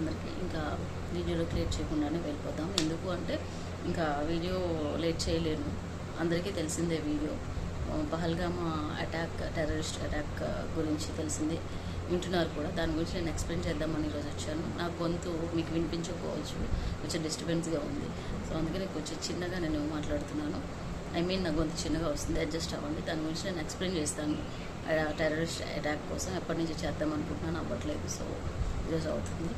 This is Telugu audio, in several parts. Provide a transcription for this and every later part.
అందరికీ ఇంకా వీడియోలో లేట్ చేయకుండానే వెళ్ళిపోదాం. ఎందుకు అంటే ఇంకా వీడియో లేట్ చేయలేను. అందరికీ తెలిసిందే వీడియో. ఆ, పహల్గామా అటాక్ టెర్రరిస్ట్ అటాక్ గురించి తెలిసిందే వింటున్నారు కూడా. దాని గురించి నేను ఎక్స్ప్లెయిన్ చేద్దామని ఈరోజు వచ్చాను. నా గొంతు మీకు వినిపించకపోవచ్చు. కొంచెం డిస్టర్బెన్స్గా ఉంది. సో అందుకని కొంచెం చిన్నగా నేను మాట్లాడుతున్నాను. ఐ మీన్ నా గొంతు చిన్నగా వస్తుంది. అడ్జస్ట్ అవ్వండి. దాని గురించి నేను ఎక్స్ప్లెయిన్ చేస్తాను. టెర్రరిస్ట్ అటాక్ కోసం ఎప్పటి నుంచి చేద్దాం అనుకుంటున్నాను అవ్వట్లేదు. సో ఈరోజు అవుతుంది.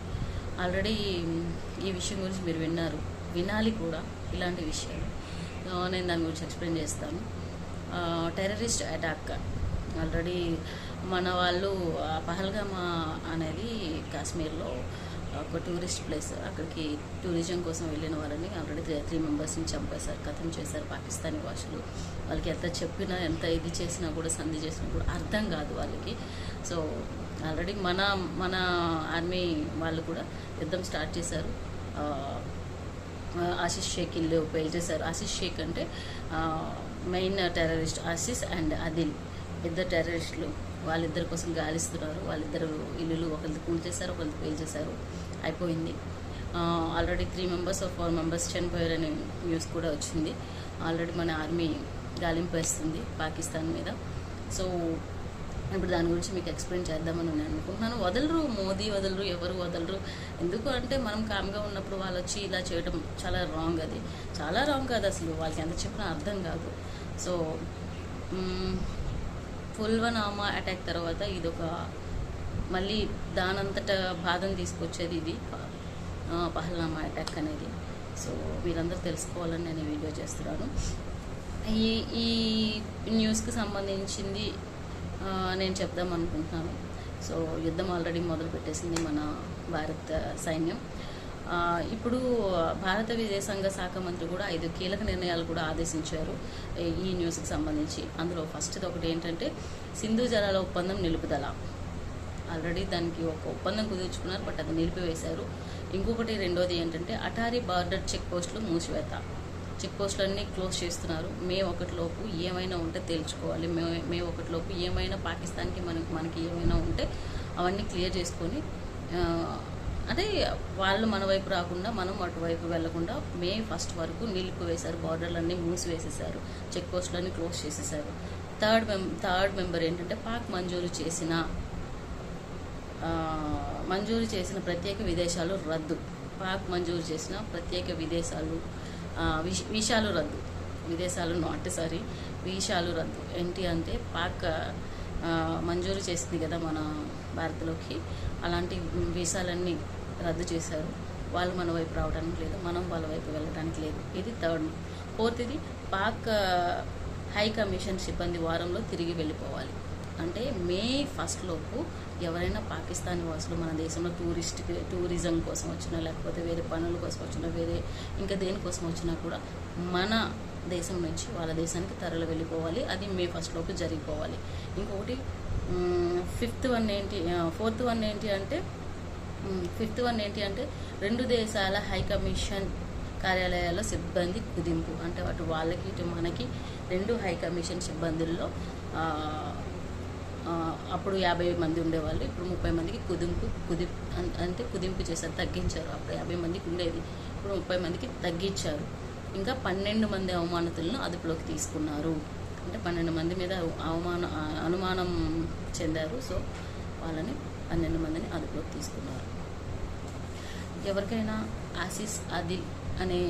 ఆల్రెడీ ఈ విషయం గురించి మీరు విన్నారు. వినాలి కూడా ఇలాంటి విషయాలు. నేను దాని గురించి ఎక్స్ప్లెయిన్ చేస్తాను. Terrorist attack. ఆల్రెడీ మన వాళ్ళు ఆ పహల్గామా అనేది కాశ్మీర్లో ఒక టూరిస్ట్ ప్లేస్. అక్కడికి టూరిజం కోసం వెళ్ళిన వాళ్ళని ఆల్రెడీ త్రీ త్రీ మెంబర్స్ని చంపేశారు కథం చేశారు పాకిస్తానీ భాషలు. వాళ్ళకి ఎంత చెప్పినా ఎంత ఇది చేసినా కూడా సంధి చేసినా కూడా అర్థం కాదు వాళ్ళకి. సో ఆల్రెడీ మన మన ఆర్మీ వాళ్ళు కూడా యుద్ధం స్టార్ట్ చేశారు. ఆశిష్ షేక్ ఇల్లు పేల్చేశారు ఆశిష్ షేక్ అంటే main terrorist Ashish and Adil. ఇద్దరు టెర్రరిస్టులు వాళ్ళిద్దరి కోసం గాలిస్తున్నారు. వాళ్ళిద్దరు ఇల్లులు ఒకరిది కూల్చేశారు ఒకరిది పేల్చేశారు అయిపోయింది. Already three members four members చనిపోయారనే news కూడా వచ్చింది. ఆల్రెడీ మన ఆర్మీ గాలింపు వేస్తుంది పాకిస్తాన్ మీద. సో ఇప్పుడు దాని గురించి మీకు ఎక్స్ప్లెయిన్ చేద్దామని నేను అనుకుంటున్నాను. వదలరు మోదీ వదలరు ఎవరు వదలరు. ఎందుకు అంటే మనం కామ్గా ఉన్నప్పుడు వాళ్ళు వచ్చి ఇలా చేయడం చాలా రాంగ్ అది. చాలా రాంగ్ కాదు అసలు. వాళ్ళకి ఎంత చెప్పినా అర్థం కాదు. సో పుల్వనామా అటాక్ తర్వాత ఇదొక మళ్ళీ దానంతట బాధను తీసుకొచ్చేది ఇది. పహల్నామా అటాక్ అనేది. సో మీరందరూ తెలుసుకోవాలని నేను ఈ వీడియో చేస్తున్నాను. ఈ ఈ న్యూస్కి సంబంధించింది నేను చెప్దాం అనుకుంటున్నాను. సో యుద్ధం ఆల్రెడీ మొదలు పెట్టేసింది మన భారత సైన్యం. ఇప్పుడు భారత విదేశాంగ శాఖ మంత్రి కూడా ఐదు కీలక నిర్ణయాలు కూడా ఆదేశించారు ఈ- ఈ న్యూస్కి సంబంధించి. అందులో ఫస్ట్ది ఒకటి ఏంటంటే సింధు జలాల ఒప్పందం నిలుపుదల. ఆల్రెడీ దానికి ఒక ఒప్పందం కుదుర్చుకున్నారు బట్ అది నిలిపివేశారు. ఇంకొకటి రెండోది ఏంటంటే అటారీ బార్డర్ చెక్ పోస్టులు మూసివేత. చెక్ పోస్టులన్నీ క్లోజ్ చేస్తున్నారు. మే ఒకటిలోపు ఏమైనా ఉంటే తేల్చుకోవాలి. మే మే ఒకటిలోపు ఏమైనా పాకిస్తాన్కి మనకి మనకి ఏమైనా ఉంటే అవన్నీ క్లియర్ చేసుకొని అంటే వాళ్ళు మన వైపు రాకుండా మనం అటువైపు వెళ్ళకుండా మే ఫస్ట్ వరకు నిలిపివేశారు బార్డర్లన్నీ మూసివేసేసారు చెక్ పోస్టులన్నీ క్లోజ్ చేసేసారు థర్డ్ మెం థర్డ్ మెంబర్ ఏంటంటే పాక్ మంజూరు చేసిన మంజూరు చేసిన ప్రత్యేక విదేశాలు రద్దు. పాక్ మంజూరు చేసిన ప్రత్యేక విదేశాలు విష- వీసాలు రద్దు. విదేశాలు నాట్ సారీ వీసాలు రద్దు. ఏంటి అంటే పాక్ మంజూరు చేసింది కదా మన భారత్లోకి. అలాంటి వీసాలన్నీ రద్దు చేశారు. వాళ్ళు మన వైపు రావడానికి లేదు. మనం వాళ్ళ వైపు వెళ్ళడానికి లేదు. ఇది థర్డ్ ఫోర్త్ ఇది పాక్ హై కమిషన్ సిబ్బంది వారంలో తిరిగి వెళ్ళిపోవాలి. అంటే మే ఫస్ట్లోపు ఎవరైనా పాకిస్తానీ వాసులు మన దేశంలో టూరిస్ట్ టూరిజం కోసం వచ్చినా లేకపోతే వేరే పనుల కోసం వచ్చినా వేరే ఇంకా దేనికోసం వచ్చినా కూడా మన దేశం నుంచి వాళ్ళ దేశానికి తరలి వెళ్ళిపోవాలి. అది మే ఫస్ట్లోపు జరిగిపోవాలి. ఇంకొకటి ఫిఫ్త్ వన్ ఏంటి ఫోర్త్ వన్ ఏంటి అంటే ఫిఫ్త్ వన్ ఏంటి అంటే రెండు దేశాల హై కమిషన్ కార్యాలయాల్లో సిబ్బంది కుదింపు. అంటే అటు వాళ్ళకి ఇటు మనకి రెండు హై కమిషన్ సిబ్బందుల్లో అప్పుడు యాభై మంది ఉండేవాళ్ళు ఇప్పుడు ముప్పై మందికి కుదింపు కుది అంటే కుదింపు చేశారు తగ్గించారు. అప్పుడు యాభై మందికి ఉండేది ఇప్పుడు ముప్పై మందికి తగ్గించారు. ఇంకా పన్నెండు మంది అవమానతులను అదుపులోకి తీసుకున్నారు. అంటే పన్నెండు మంది మీద అవమాన అనుమానం చెందారు. సో వాళ్ళని పన్నెండు మందిని అదుపులోకి తీసుకున్నారు. ఎవరికైనా ఆసిస్ ఆదిల్ అనే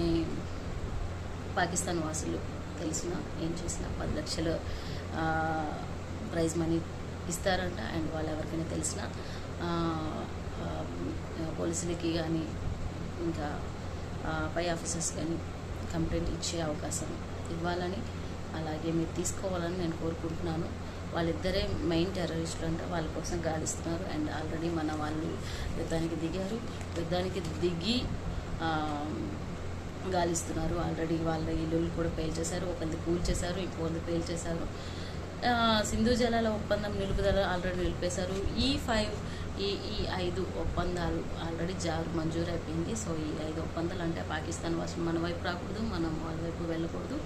పాకిస్తాన్ వాసులు తెలిసిన ఏం చేసినా పది లక్షల ప్రైజ్ మనీ ఇస్తారంట అండ్ వాళ్ళు ఎవరికైనా తెలిసిన పోలీసులకి కానీ ఇంకా పై ఆఫీసర్స్ కానీ కంప్లైంట్ ఇచ్చే అవకాశం ఇవ్వాలని అలాగే మీరు తీసుకోవాలని నేను కోరుకుంటున్నాను. వాళ్ళిద్దరే మెయిన్ టెర్రరిస్టులు అంటే వాళ్ళ కోసం గాలిస్తున్నారు అండ్ ఆల్రెడీ మన వాళ్ళు యుద్ధానికి దిగారు. యుద్ధానికి దిగి గాలిస్తున్నారు. ఆల్రెడీ వాళ్ళ ఇల్లు కూడా పేల్చేశారు ఒకరిది కూల్చేశారు ఇంకొకరిది పేల్చేశారు. చేశారు సింధు జలాల ఒప్పందం నిలుపుదల ఆల్రెడీ నిలిపేశారు. ఈ ఫైవ్ ఈ ఈ ఐదు ఒప్పందాలు ఆల్రెడీ జారు మంజూరు అయిపోయింది సో ఈ ఐదు ఒప్పందాలు అంటే పాకిస్తాన్ వాసులు మన వైపు రాకూడదు మనం వాళ్ళ వైపు వెళ్ళకూడదు.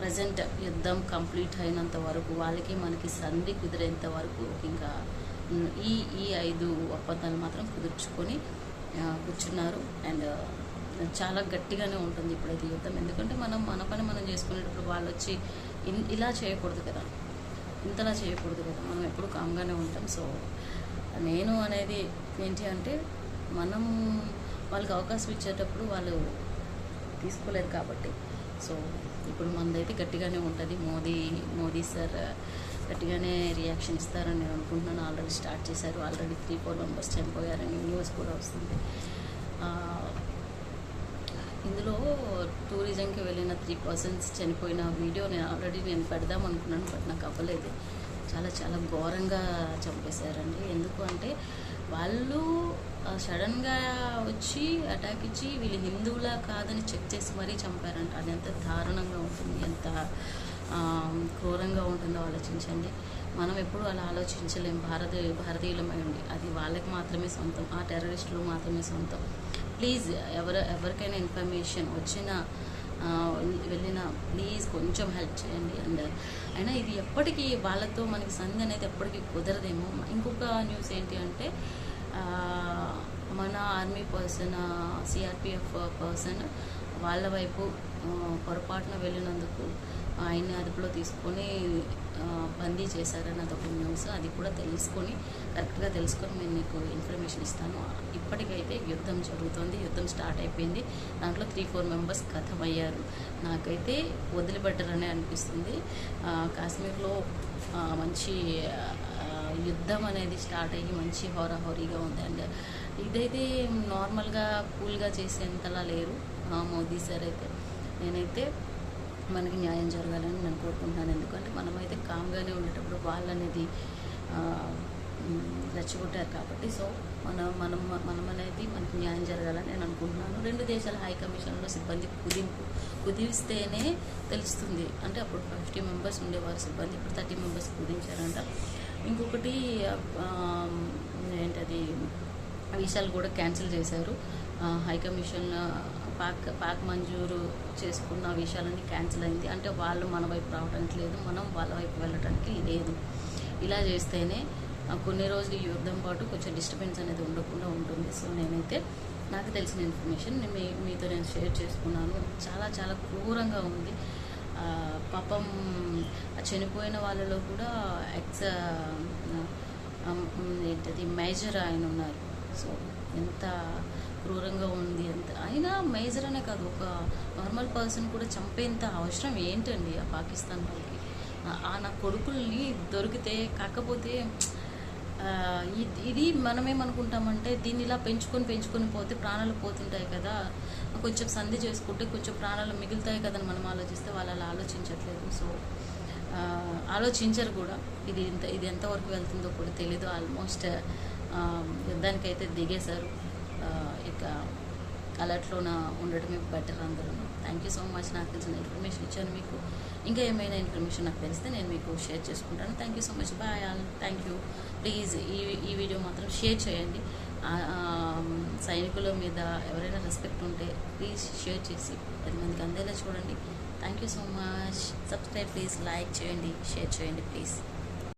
ప్రజెంట్ యుద్ధం కంప్లీట్ అయినంత వరకు వాళ్ళకి మనకి సంధి కుదిరేంత వరకు ఇంకా ఈ ఈ ఐదు ఒప్పందాలు మాత్రం కుదుర్చుకొని కూర్చున్నారు. అండ్ చాలా గట్టిగానే ఉంటుంది ఇప్పుడైతే యుద్ధం. ఎందుకంటే మనం మన పని మనం చేసుకునేటప్పుడు వాళ్ళు వచ్చి ఇలా చేయకూడదు కదా. ఇంతలా చేయకూడదు కదా. మనం ఎప్పుడు కామ్గానే ఉంటాం. సో నేను అనేది ఏంటి అంటే మనం వాళ్ళకి అవకాశం ఇచ్చేటప్పుడు వాళ్ళు తీసుకోలేరు కాబట్టి. సో ఇప్పుడు మనదైతే గట్టిగానే ఉంటుంది. మోదీ మోదీ సార్ గట్టిగానే రియాక్షన్ ఇస్తారని నేను అనుకుంటున్నాను. ఆల్రెడీ స్టార్ట్ చేశారు. ఆల్రెడీ త్రీ ఫోర్ మెంబర్స్ చనిపోయారని న్యూస్ కూడా వస్తుంది. ఇందులో టూరిజంకి వెళ్ళిన త్రీ పర్సన్స్ చనిపోయిన వీడియో నేను ఆల్రెడీ నేను పెడదాం అనుకున్నాను బట్ నాకు అవ్వలేదు. చాలా చాలా ఘోరంగా చంపేశారండి. ఎందుకు అంటే వాళ్ళు సడన్గా వచ్చి అటాక్ ఇచ్చి వీళ్ళు హిందువులా కాదని చెక్ చేసి మరీ చంపారంట. అది ఎంత దారుణంగా ఉంటుంది ఎంత క్రూరంగా ఉంటుందో ఆలోచించండి. మనం ఎప్పుడు అలా ఆలోచించలేం. భారతీయ భారతీయులమై ఉండి. అది వాళ్ళకి మాత్రమే సొంతం. ఆ టెర్రరిస్టులు మాత్రమే సొంతం. ప్లీజ్ ఎవరు ఎవరికైనా ఇన్ఫర్మేషన్ వచ్చిన వెళ్ళిన ప్లీజ్ కొంచెం హెల్ప్ చేయండి అండ్ అయినా ఇది ఎప్పటికీ వాళ్ళతో మనకి సంధి అనేది ఎప్పటికీ కుదరదేమో. ఇంకొక న్యూస్ ఏంటి అంటే మన ఆర్మీ పర్సన్ సిఆర్పిఎఫ్ పర్సన్ వాళ్ళ వైపు పొరపాటున వెళ్ళినందుకు ఆయన్ని అదుపులో తీసుకొని బందీ చేశారని అదొక న్యూస్. అది కూడా తెలుసుకొని కరెక్ట్గా తెలుసుకొని నేను మీకు ఇన్ఫర్మేషన్ ఇస్తాను. అయితే యుద్ధం జరుగుతుంది యుద్ధం స్టార్ట్ అయిపోయింది. దాంట్లో త్రీ ఫోర్ మెంబర్స్ కథమయ్యారు. నాకైతే వదిలిపెట్టరనే అనిపిస్తుంది. కాశ్మీర్లో మంచి యుద్ధం అనేది స్టార్ట్ అయ్యి మంచి హోరాహోరీగా ఉంది. అండ్ ఇదైతే నార్మల్గా కూల్గా చేసేంతలా లేరు. మోదీ సార్ అయితే. నేనైతే మనకి న్యాయం జరగాలని నేను కోరుకుంటున్నాను. ఎందుకంటే మనమైతే కామ్గానే ఉండేటప్పుడు వాళ్ళు అనేది రెచ్చగొట్టారు కాబట్టి సో మన మనం మనం అనేది మనకి న్యాయం జరగాలని నేను అనుకుంటున్నాను. రెండు దేశాల హై కమిషన్లో సిబ్బంది కుదింపు కుదిస్తేనే తెలుస్తుంది. అంటే అప్పుడు ఫిఫ్టీ మెంబర్స్ ఉండేవారు సిబ్బంది ఇప్పుడు థర్టీ మెంబర్స్ కుదించారంట. ఇంకొకటి ఏంటది వీసాలు కూడా క్యాన్సిల్ చేశారు. హై కమిషన్ పాక్ పాక్ మంజూరు చేసుకున్న విషయాలన్నీ క్యాన్సిల్ అయింది. అంటే వాళ్ళు మన వైపు రావడానికి లేదు మనం వాళ్ళ వైపు వెళ్ళడానికి లేదు. ఇలా చేస్తేనే కొన్ని రోజులు యుద్ధం పాటు కొంచెం డిస్టర్బెన్స్ అనేది ఉండకుండా ఉంటుంది. సో నేనైతే నాకు తెలిసిన ఇన్ఫర్మేషన్ నేను మీ మీతో నేను షేర్ చేసుకున్నాను. చాలా చాలా క్రూరంగా ఉంది. పాపం చనిపోయిన వాళ్ళలో కూడా ఎక్స్ ఏంటది మేజర్ ఆయన ఉన్నారు. సో ఎంత క్రూరంగా ఉంది అంత అయినా మేజర్ అనే కాదు ఒక నార్మల్ పర్సన్ కూడా చంపేంత అవసరం ఏంటండి ఆ పాకిస్తాన్ వాళ్ళకి? ఆ- నా కొడుకుల్ని దొరికితే కాకపోతే ఇది మనమేమనుకుంటామంటే దీన్ని ఇలా పెంచుకొని పెంచుకొని పోతే ప్రాణాలు పోతుంటాయి కదా. కొంచెం సంధి చేసుకుంటే కొంచెం ప్రాణాలు మిగులుతాయి కదని మనం ఆలోచిస్తే వాళ్ళు అలా ఆలోచించట్లేదు. సో ఆలోచించరు కూడా. ఇది ఇంత ఇది ఎంతవరకు వెళ్తుందో కూడా తెలీదు. ఆల్మోస్ట్ యుద్ధానికైతే దిగేశారు. ఇక అలర్ట్లోన ఉండటమే బెటర్ అందరూ. థ్యాంక్ యూ సో మచ్ నాకు తెలిసిన ఇన్ఫర్మేషన్ ఇచ్చాను మీకు. ఇంకా ఏమైనా ఇన్ఫర్మేషన్ నాకు తెలిస్తే నేను మీకు షేర్ చేసుకుంటాను. Thank you so much bye all thank you please ఈ ఈ వీడియో మాత్రం షేర్ చేయండి. సైనికుల మీద ఎవరైనా రెస్పెక్ట్ ఉంటే ప్లీజ్ షేర్ చేసి పది మందికి అందేలా చూడండి. Thank you so much subscribe please like చేయండి. షేర్ చేయండి ప్లీజ్